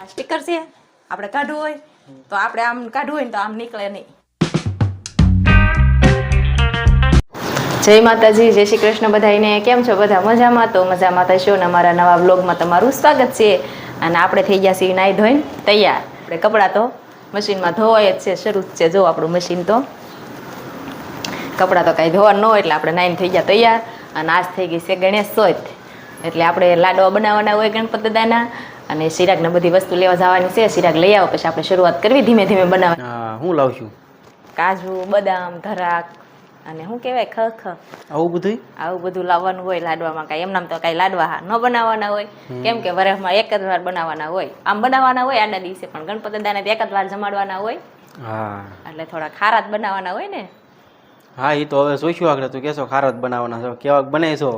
આ સ્ટીકર છે. આપણે કાઢવું હોય તો આપણે આમ કાઢવું હોય ને તો આમ નીકળે નહીં. જય માતાજી, જય શ્રી કૃષ્ણ બધાને કેમ છો બધા? મજામાં? તો મજામાં થશો ને અમારા નવા બ્લોગમાં તમારું સ્વાગત છે. અને આપણે થઈ ગયા છીએ નાહી ધોઈને તૈયાર. આપણે કપડાં તો મશીનમાં ધોવાય જ છે, શરૂ જ છે. જો આપણું મશીન તો. કપડાં તો કાંઈ ધોવા ન હોય એટલે આપણે નાઈને થઈ ગયા તૈયાર. અને આજ થઈ ગઈ છે ગણેશ ચોથ. એટલે આપણે લાડવા બનાવવાના હોય ગણપત દાદાના અને શિરાકને બધી વસ્તુ લેવા જવાની છે. શિરાક લઈ આવો પછી આપણે શરૂઆત કરવી ધીમે ધીમે બનાવવા હું લાવ છું. કાજુ બદામ ધરાક અને શું કહેવાય ખ ખ. આવું બધું આવું બધું લાવવાનું હોય લાડવામાં કાંઈ. એમનામ તો કાંઈ લાડવા ન બનાવવાના હોય. કેમ કે વરસમાં એક જ વાર બનાવવાના હોય. આમ બનાવવાના હોય આના દિવસે પણ ગણપતિ દાદાને એક જ વાર જમાડવાના હોય. હા. એટલે થોડા ખારા જ બનાવવાના હોય ને. હા એ તો હવે જોઈશું આગળ. તું કહેશો ખારા જ બનાવવાના છો કેવા બનાવીશો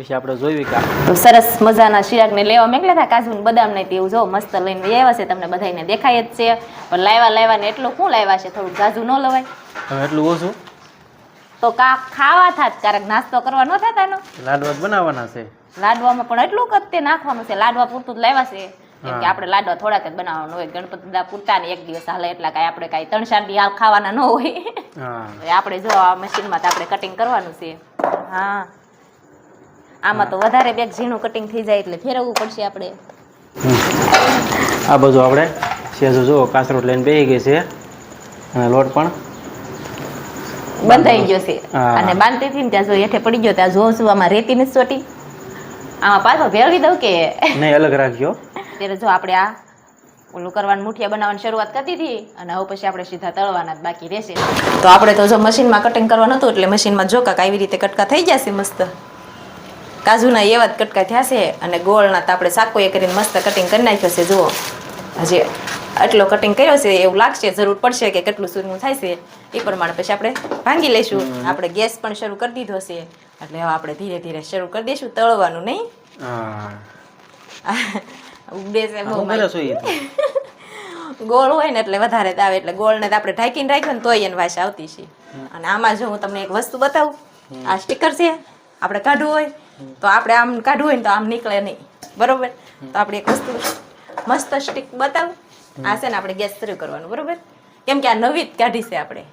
પછી આપણે જોયું કે તો સરસ મજાના શિરાકને લેવા મેકલા હતા. કાજુ ને બદામ ને તેવું જો મસ્ત લઈને આવ્યા છે. તમને બધાને દેખાય જ છે. પણ લાવ્યા લાવ્યા ને એટલું શું લાવ્યા છે? થોડું જાજુ ન લવાય. હવે એટલું ઓછું? તો કા ખાવા થાત ક્યારેક નાસ્તો કરવા ન થાતા નો લાડવા બનાવવાના છે. લાડવામાં પણ એટલું જ તે નાખવાનું છે. લાડવા પૂરતું જ લાવ્યા છે. કેમ કે. આપણે લાડવા થોડાક જ બનાવવાનું હોય. ગણપતિ દા પૂરતા ને એક દિવસ હાલે એટલા કાંઈ આપણે કાંઈ ત્રણ ચાર દી હાલ ખાવાના ન હોય. આપણે જો આ મશીનમાં તો આપણે કટિંગ કરવાનું છે. હા. આમાં તો વધારે બેગ ઝીણું કટિંગ થઈ જાય એટલે ફેરવવું પડશે આપણે. આ બધું આપણે સેજો જો કાસરોટ લઈને બેસી ગઈ છે. અને લોટ પણ બંધાઈ ગયો છે. અને બાંધતી ને ત્યાં જો હેઠે પડી ગયો ત્યાં જોઉં છું આમાં રેતી નથી ચોટી આમાં પાછો ભેળવી દઉં કે? નહીં અલગ રાખજો. ત્યારે જો આપણે આ ઓલું કરવાનું મુઠિયા બનાવવાની શરૂઆત કરતી હતી અને હવે પછી આપણે સીધા તળવાના જ બાકી રહેશે. તો આપણે તો જો મશીનમાં કટિંગ કરવાનું હતું એટલે મશીનમાં જો કાંક આવી રીતે કટકા થઈ જશે મસ્ત. કાજુના એવા જ કટકા થયા છે અને ગોળના તો આપણે સાકો એ કરીને મસ્ત કટિંગ કરી નાખ્યો છે જુઓ. હજી આટલો કટિંગ કર્યો છે એવું લાગશે જરૂર પડશે કે કેટલું સૂરનું થાય છે. એ પ્રમાણે પછી આપણે ભાંગી લઈશું. આપણે ગેસ પણ શરૂ કરી દીધો છે. એટલે હવે આપણે ધીરે ધીરે શરૂ કરી દઈશું તળવાનું નહીં. ઉગડે છે ગોળ હોય ને એટલે વધારે આવે એટલે ગોળને તો આપણે ઢાંકીને રાખ્યો ને તોય એની વાસ આવતી છે. અને આમાં જો હું તમને એક વસ્તુ બતાવું આ સ્ટીકર છે. આપણે કાઢવું હોય તો આપણે આમ કાઢવું હોય ને તો આમ નીકળે નહીં. બરોબર? તો આપણે એક વસ્તુ મસ્ત સ્ટીક બતાવું. આ છે ને આપણે ગેસ શરૂ કરવાનું બરોબર? કેમ કે આ નવી જ કાઢી છે આપણે.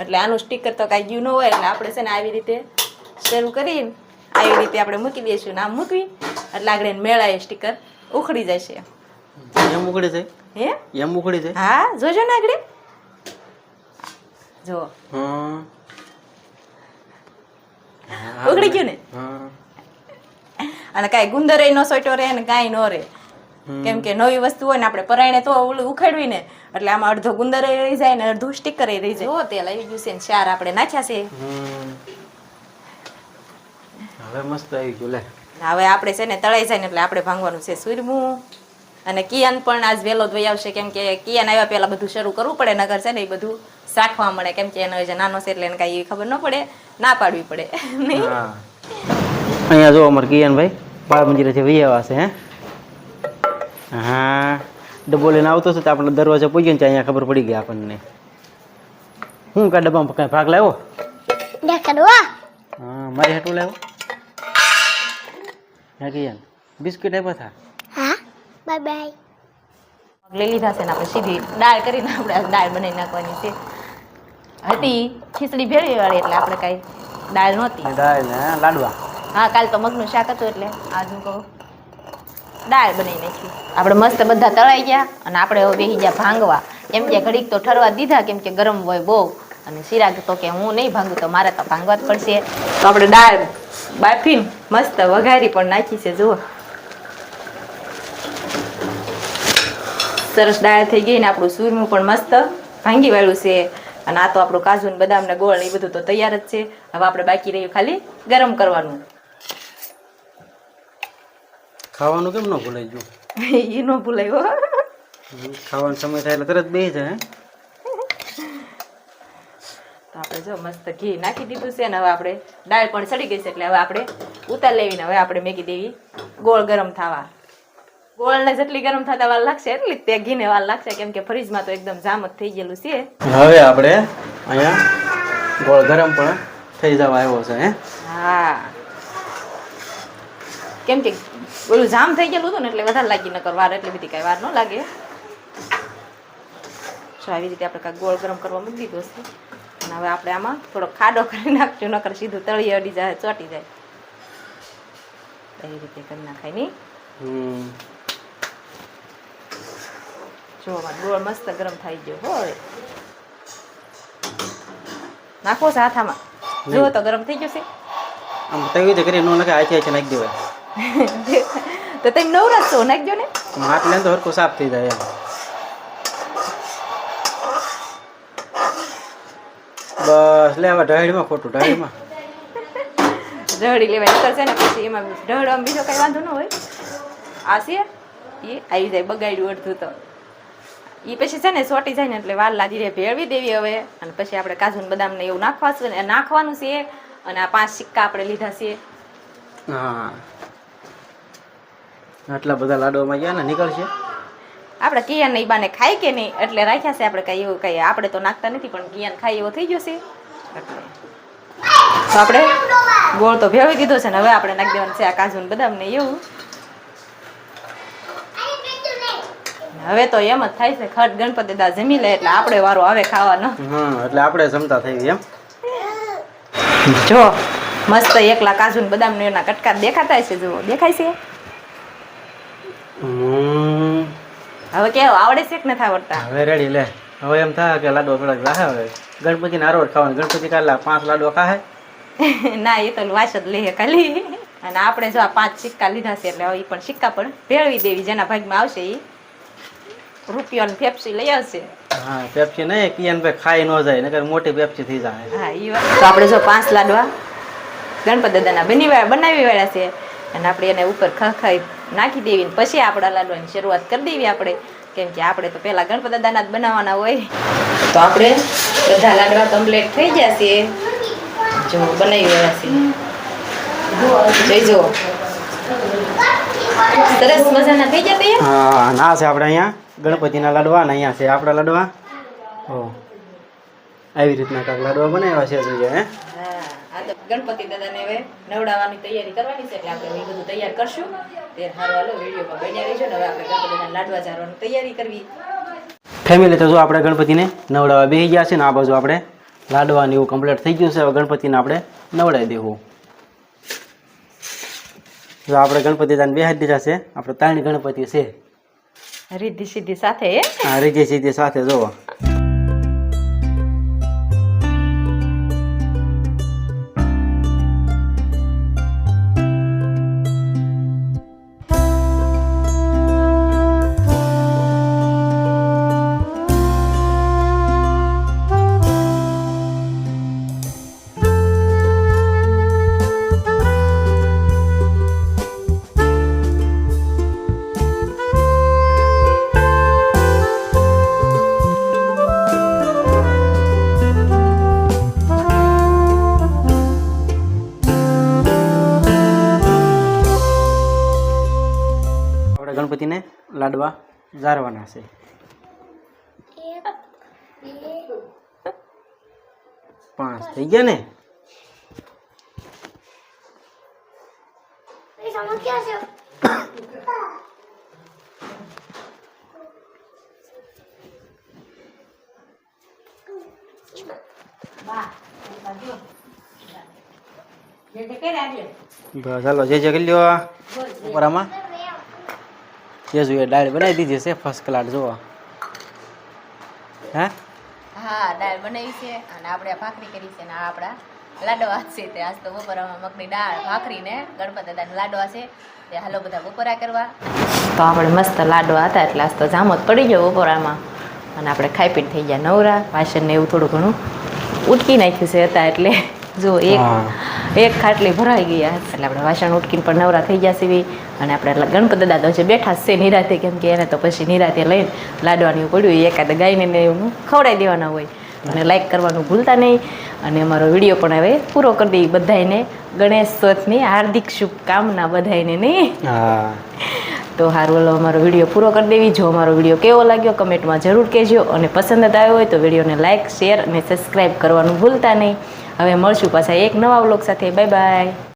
એટલે આનું સ્ટીકર તો કાંઈ ગયું ન હોય એટલે આપણે છે ને આવી રીતે શરૂ કરીને આવી રીતે આપણે મૂકી દઈશું ને આમ મૂકવી. એટલે આગળ મેળાએ સ્ટીકર ઉખડી જશે. એમ ઉખડી જાય? હે? એમ ઉખડી જાય? હા જોજો ને આગળ. જો. હા. ઉગડી ગયું ને? અને કાંઈ ગુંદરે નો સોટ્યો રહે ને કાંઈ નો રહે. કેમ કે નવી વસ્તુ હોય ને આપણે પરાયણે તો ઓલું ઉખેડવી ને એટલે આમાં અડધો ગુંદર રહી જાય ને અડધું સ્ટીકર રહી જાય. જો તેલ આવી ગયું છે ને ચાર આપણે નાખ્યા છે. હવે મસ્ત આવી ગયું લે. હવે આપણે છે ને તળાઈ જાય ને એટલે આપણે ભાંગવાનું છે સુરમું. અને કિયાન પણ આજ વહેલો ધોઈ આવશે કેમ કે કિયાન આવ્યા પહેલા બધું શરૂ કરવું પડે નગર છે ને એ બધું. શાખવા મળે. કેમ કે એનો જે નાનો છે એટલે એને કાંઈ ખબર ન પડે. ના પાડવી પડે. નહીં? અહીંયા જો અમારે કિયાનભાઈ બાળ મંદિરે વહી આવ્યા છે હે? હા. ડબ્બો લઈને આવતો હતો તો આપણે દરવાજો પૂજ્યો ને ત્યાં અહીંયા ખબર પડી ગઈ આપણને. હું કા ડબ્બામાં કાંઈ ભાગ લાવ્યો? હા. મારી હેઠું લાવ્યો. હા કિયાન. બિસ્કિટ આપ્યા હતા હા બાય બાય લઈ લીધા છે ને આપણે સીધી દાળ કરીને આપણે દાળ બનાવી નાખવાની છે. હતી ખીચડી ભેળવી વાળી એટલે આપણે કાંઈ દાળ નહોતી. દાળ ને લાડવા. હા કાલ તો મગનું શાક હતું એટલે આજ હું કહું દાળ બનાવી નાખી. આપણે મસ્ત બધા તળાઈ ગયા અને આપણે હવે બેસી ગયા ભાંગવા. કેમ કે ઘડીક તો ઠરવા દીધા કેમ કે ગરમ હોય બહુ. અને સિરાગ તો કે હું નહીં ભાંગું તો મારે તો ભાંગવા જ પડશે. તો આપણે દાળ બાફીને મસ્ત વઘારી પણ નાખી છે જુઓ. સરસ દાળ થઈ ગઈ ને આપણું સૂરમું પણ મસ્ત ભાંગી વાળું છે. અને આ તો આપણું કાજુ ને બદામ ને ગોળ એ બધું તો તૈયાર જ છે. હવે આપણે બાકી રહ્યું ખાલી ગરમ કરવાનું. ખાવાનું કેમ ન ભૂલાઈ ગયું? એ ન ભૂલાયો ખાવાનો સમય થાય એટલે તરત બે જાય? તો આપણે જો મસ્ત ઘી નાખી દીધું છે ને હવે આપણે દાળ પણ સડી ગઈ છે એટલે હવે આપણે ઉતાર લેવીને હવે આપણે મેગી દેવી ગોળ ગરમ થવા. ગોળને જેટલી ગરમ થતા વાર લાગશે એટલી તે ઘીને વાર લાગશે. કેમ કે ફ્રીજમાં તો એકદમ જામ જ થઈ ગયેલું છે. હવે આપણે અહીંયા ગોળ ગરમ પણ થઈ જવા આવ્યો છે હે? હા. કેમ કે ઓલું જામ થઈ ગયેલું હતું ને એટલે વધારે લાગી નકર વાર એટલી બધી કાંઈ વાર ન લાગે. સો આવી રીતે આપણે કાંઈ ગોળ ગરમ કરવા મૂકી દીધો છે. અને હવે આપણે આમાં થોડો ખાડો કરી નાખજો નકર સીધું તળી અડી જાય ચોટી જાય. એવી રીતે કરી નાખાય નહીં હમ. જો અમારો ગોળ મસ્ત ગરમ થઈ ગયો હો હવે નાખો છે હાથામાં જુઓ તો ગરમ થઈ ગયો છે આમ તવી રીતે કરી નો નાખે આચે આચે નાખી દેવાય તો તમે નવરાશ છો નાખજો ને હાથ લે તો હરકો સાફ થઈ જાય બસ લે હવે ઢાળીમાં ખોટું ઢાળીમાં ઢળી લેવાય નીકળશે ને પછી એમાં ઢળ આમ બીજો કઈ વાંધો ન હોય આ છે એ આવી જાય બગાડ્યું અડધું તો એ પછી છે ને સોટી જાય ને એટલે વાર લાદી રે ભેળવી દેવી હવે. અને પછી આપણે કાજુ બદામ ને એવું નાખવા છે ને નાખવાનું છે. અને આ પાંચ સિક્કા આપણે લીધા છે. હા. આટલા બધા લાડવામાં ગયા ને નીકળશે? આપણે કિયાન ને બાને ખાય કે નહીં? એટલે રાખ્યા છે આપણે કઈ એવું કઈ. આપણે તો નાખતા નથી પણ કિયાન ખાય એવો થઈ ગયો છે. એટલે. તો આપણે ગોળ તો ભેળવી દીધો છે ને હવે આપણે નાખી દેવાનું છે આ કાજુ બદામ ને એવું. હવે તો એમ જ થાય છે ખટ ગણપતિ દા જમી લે એટલે આપણે વારો આવે ખાવાનો. હા એટલે આપણે જમતા થઈ એમ. જો મસ્ત એકલા કાજુ ને બદામ ને એના કટકા દેખાતા છે જુઓ દેખાય છે? હવે કેવું આવડે છે કે નથી આવડતા? હવે રેડી લે. હવે એમ થાય કે લાડો થોડાક રાહે હવે. ગણપતિ ને હારવાર ખાવાનું. ગણપતિ કાલા પાંચ લાડો ખાહે? ના એ તો વાસ જ લે ખાલી. અને આપણે જો આ પાંચ સિક્કા લીધા છે એટલે ઈ પણ સિક્કા પણ ભેળવી દેવી જેના ભાગમાં આવશે એ રૂપિયો ને ફેફસી લઈ આવશે હા પેપ્સી નહીં કિયાન ભાઈ ખાઈ ન જાય નકર મોટી પેપ્સી થઈ જાય હા ઈ વાત. તો આપણે જો પાંચ લાડવા ગણપત દાદાના બની બનાવી વાળા છે અને આપણે એને ઉપર ખખાઈ નાખી દેવી પછી આપણા લાડવાની શરૂઆત કરી દેવી આપણે. કેમ કે આપણે તો પહેલા ગણપત દાદાના જ બનાવવાના હોય. તો આપણે બધા લાડવા કમ્પ્લીટ થઈ જશે છે. જો બનાવી વાળા છે. જોઈ જુઓ. સરસ મજાના થઈ ગયા તૈયાર? હા ના છે આપણે અહીંયા. ગણપતિના લાડવા ને અહીંયા છે આપણા લાડવા? ઓ. આવી રીતના કાંઈક લાડવા બનાવ્યા છે જોઈએ હે? હા ગણપતિ દાદાને હવે નવડાવવાની તૈયારી કરવાની છે એટલે આપણે એ બધું તૈયાર કરશું. તે હારો હાલો વિડીયોમાં બન્યા રહીશું ને હવે આપણે ગણપતિ લાડવા જારવાની તૈયારી કરવી. ફેમિલી તો જો આપણે ગણપતિને નવડાવવા બેસી ગયા છે ને આ બાજુ આપણે લાડવાની એવું કમ્પ્લીટ થઈ ગયું છે હવે ગણપતિને આપણે નવડાવી દેવું. જો આપણે ગણપતિ દાદાને બેહાડી દીધા છે આપણે ત્રણ ગણપતિ છે. રીધી સીધી સાથે રીધી સીધી સાથે જોવો. ગણપતિને લાડવા ઝારવાના છે. પાંચ થઈ ગયા ને? ચાલો જે જગલ્યો ઉપરામાં જે જોઈએ દાળ બનાવી દીધી છે ફર્સ્ટ ક્લાસ જુઓ હા? હા દાળ બનાવી છે અને આપણે ભાખરી કરી છે ને આપણા લાડવા છે તે. આજ તો બપોરામાં મગની દાળ ભાખરી ને ગણપત દાદાના લાડવા છે. તે હાલો બધા બપોરા કરવા. તો આપણે મસ્ત લાડવા હતા એટલે આજ તો જામો જ પડી ગયો બપોરામાં. અને આપણે ખાઈ પીને થઈ ગયા નવરા. વાસણ ને એવું થોડું ઘણું ઉટકી નાખ્યું છે હતા એટલે. જો એક. એક ખાટલી ભરાઈ ગયા એટલે આપણે વાસણ ઉટકીને પણ નવરા થઈ ગયા સીવી અને આપણે ગણપત દાદા જે બેઠા છે નિરાતે, કેમ કે એને તો પછી નિરાતે લઈને લાડવાની પડ્યું. એકાદ ગાયને ખવડાવી દેવાના હોય. અને લાઈક કરવાનું ભૂલતા નહીં. અને અમારો વીડિયો પણ હવે પૂરો કરી દઈએ બધાને ગણેશ ચોથની હાર્દિક શુભકામના બધાને નહીં? તો હારું ઓલો અમારો વીડિયો પૂરો કરી દેવી. જો અમારો વીડિયો કેવો લાગ્યો, કમેન્ટમાં જરૂર કહેજો. અને પસંદ આવ્યો હોય તો વિડીયોને લાઇક શેર અને સબસ્ક્રાઈબ કરવાનું ભૂલતા નહીં. હવે મળશું પાછા એક નવા વ્લોગ સાથે. Bye bye.